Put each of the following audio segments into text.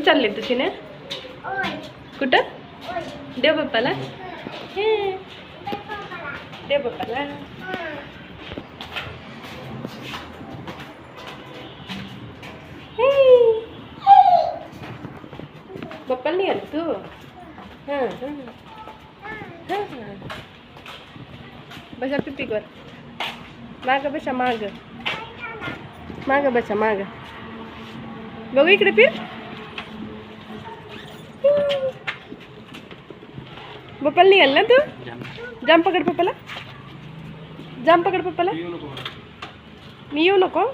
कुठं चालले तुझी ना कुठं? देव बाप्पाला हे. देव बाप्पाला नाही आलं तू? हां हां. हां बसा पिपीवर माग बसा माग. माग बसा माग. बघू इकडे फिर. पप्पाला निघाल ना तू? जाम. पकड पप्पाला. जाम पकड पप्पाला. मी येऊ नको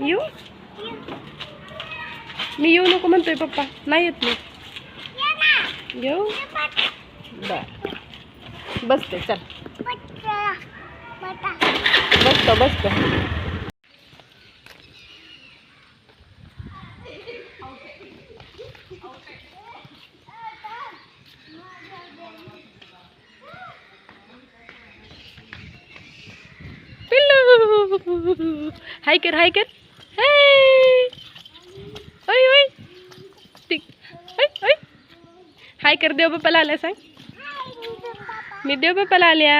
येऊ मी येऊ नको म्हणतोय पप्पा. नाही येत मी. येऊ? बर. बसते चल. बसतो बसतो. हाय कर हाय कर हाय ओय ओय टिक ओय ओय हाय कर देव बाप्पाला आल्या सांग मी देव बाप्पाला आल्या.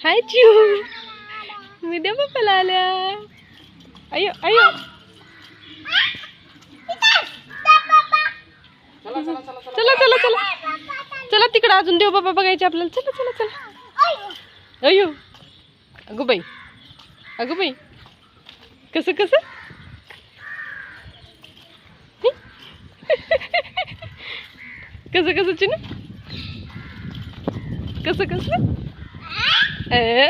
हाय चिऊ मी देव बाप्पाला आल्या अयो अयो चला. चला चला चला. तिकडं अजून देव बाबा बघायचे आपल्याला. चला चला चला. अयो अगो बाई अगो बाई कसं कसं हि? कसं कसं चिनू कसं कसं ए?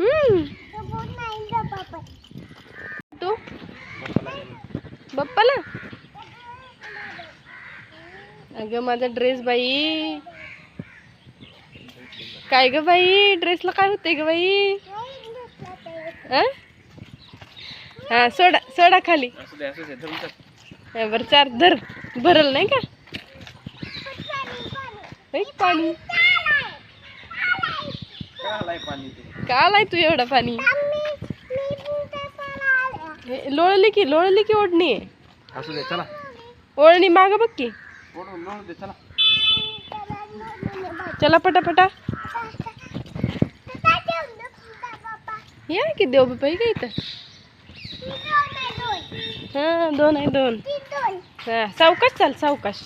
हम्म. तू बाप्पाला अगं माझा ड्रेस बाई. काय ग बाई? ड्रेसला काय होतंय ग बाई? हा सोडा सोडा खाली. हा, बरं चार धर. भरल नाही का? पाणी. का आलाय पाणी ते. का आलाय तू एवढं पाणी. हे, लोळली की लोळली की ओढणी? असू दे चला. ओढणी माग बघ की. चला. पटापटा. या की देव बाप्पा का इथं? हा दोन आहे दोन. हा सावकाश चाल सावकाश.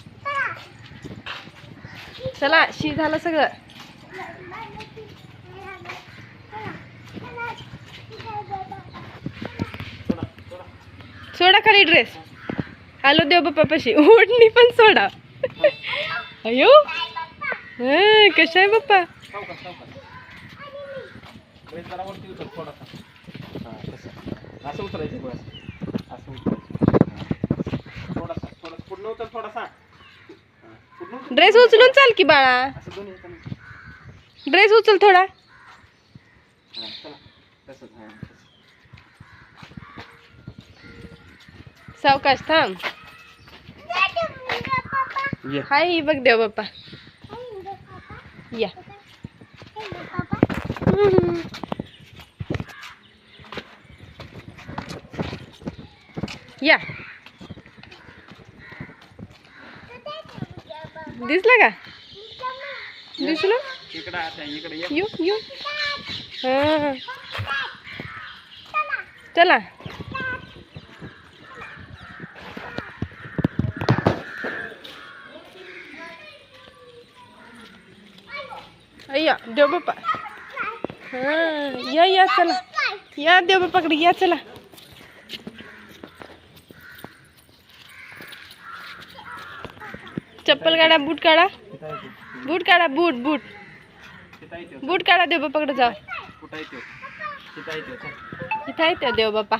चला शी झालं सगळं. सोडा खाली ड्रेस आलो देव बाप्पा ओढणी पण सोडा. अयो? हा कशा आहे बाप्पा? ड्रेस थोडासा असं उतरायचं बस असं उतरायचं थोडासा थोडासा पुढनं उतर थोडासा ड्रेस उचलून चाल की बाळा. असं दोन्ही ड्रेस उचल थोडा. चला सावकाश थांब. ये हाय ही बघ देव बाप्पा या. या दिसला का दिसलं इकडं आता इकडे यू यू हा चला अय्या देव बाप्पा हा या या चला या देव बाप्पाकडे या चला चप्पल काढा बूट काढा. बूट काढा बूट बूट. बूट काढा देव बाप्पाकडे जा कुठं आहे ते? तिथं आहे ते. चल. इथं आहे त्या देव बाप्पा.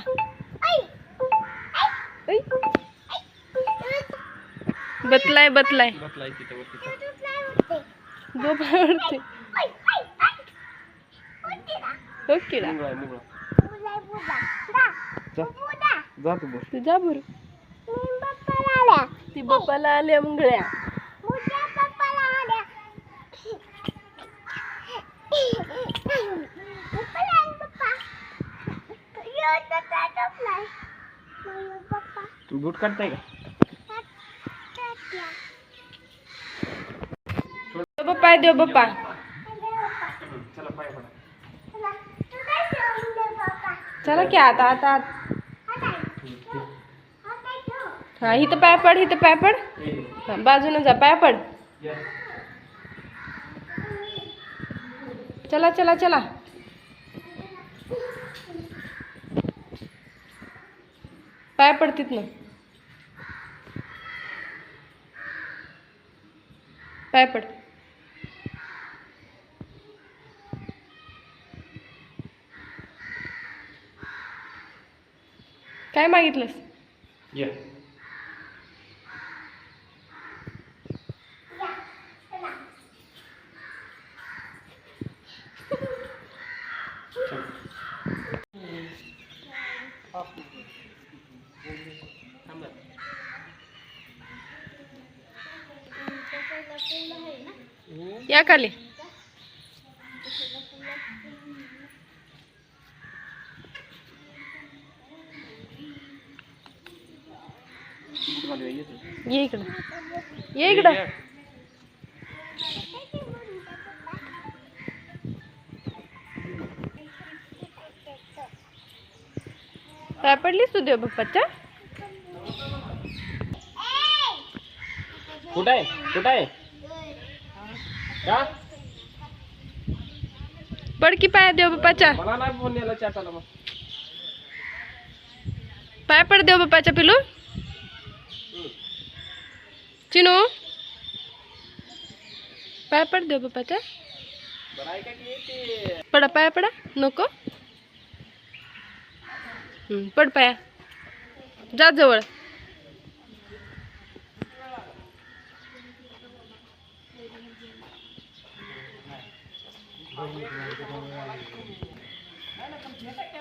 बतलाय बतलाय. झोपावरती Oke lah. Mulai, mulai. Mulai, mulai. Dah. Dah. Dah tu bos. Tu dah bos. Tiba palala. Tiba palala yang mengelak. Muda palala. Palala bapa. Yo tu tak dapat. Mulai bapa. Tu buat kantai? Kantai. Dia bapa, dia. चला की आता आता आत. हा इथं पाय पड इथं पाय पड. हा, बाजूनं जा पाय पड. चला चला चला. पाय पड तिथनं. पाय पड. काय मागितलंस? या. या खाली. ये इकडं. ये इकडं. काय पडलीस तू देव बाप्पाच्या? कुठं आहे? कुठं आहे? का? पड की पाय देव बाप्पाच्या. मला नाही फ़ोन नेला चाटाला मग. पाय पड देव बाप्पाच्या पिलू. चिनू। पाय पड देव बाप्पाच्या बरं आहे का। की ते पडा पाया पडा। नको। हं, पड पाया। जा जवळ।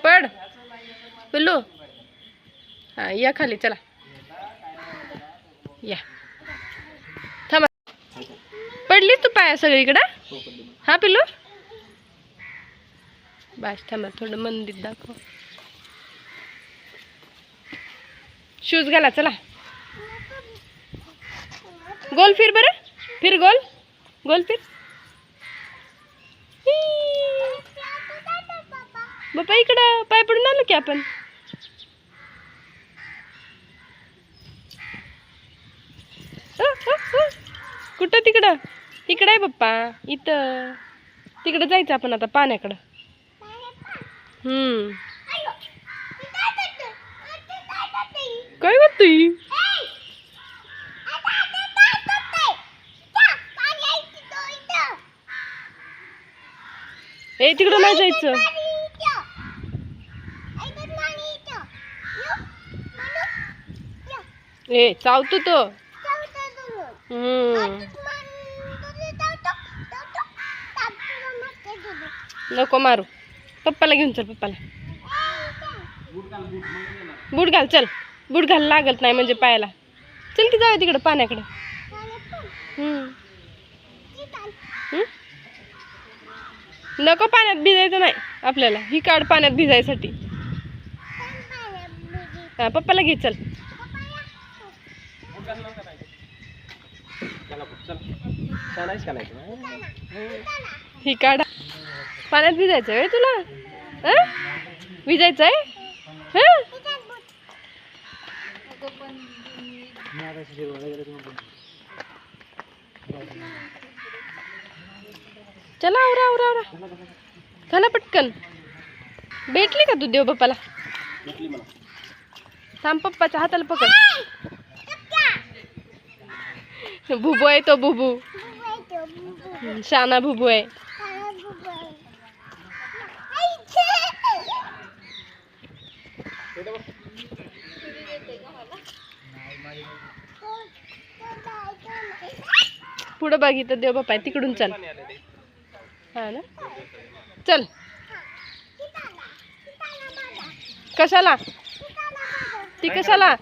पड। पिल्लू। हा या खाली चला। या। थांबा पडलीस तू पाया सगळीकडं? हा पिल्लू? बस थांबा थोडं मंदिर दाखव. शूज घाला चला. गोल फिर बरं. फिर गोल. गोल फिर. ही. बाप्पा इकडं पाय पडून आलो की आपण. कुठं तिकडं? इकडे आहे बाप्पा इथं. तिकडं जायचं आपण आता पाण्याकडं. हम्म. काय करतोय ए तिकडं नाही जायचं. ए चावतो तो. हम्म. नको मारू. पप्पाला घेऊन चल पप्पाला. बूट घाल चल. बूट घाल लागत नाही म्हणजे पायाला. चल की जाऊया तिकडं पाण्याकडं? नको पाण्यात भिजायचं नाही आपल्याला. ही काढ पाण्यात भिजायसाठी. हा पप्पाला घे चल. ही काढा. पाण्यात भिजायचं आहे तुला? हं? भिजायचं आहे? हं? चला आवरा आवरा आवरा. चला पटकन. भेटली का तू देव बाप्पाला? थांब पप्पाच्या हाताला पकड. भुबू आहे तो भुबू शाना भुबू आहे इथं बघ. पुढं बघितलं देव बाप्पा तिकडून चल. हा ना? चल. कशाला? ती कशाला?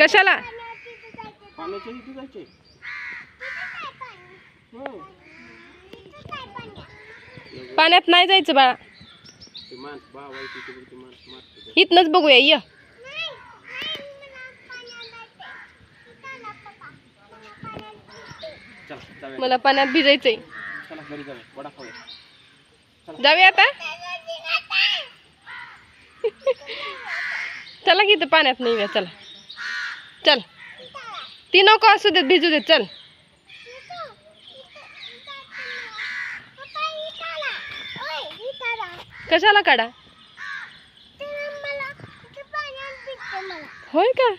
कशाला? पाण्यात नाही जायचं बाळा. इथनच बघूया या मला पाण्यात भिजायचंय जाऊया आता चला की इथं पाण्यात नाही चला चल ती नको असू देत भिजू देत चल कशाला काढा? होय का?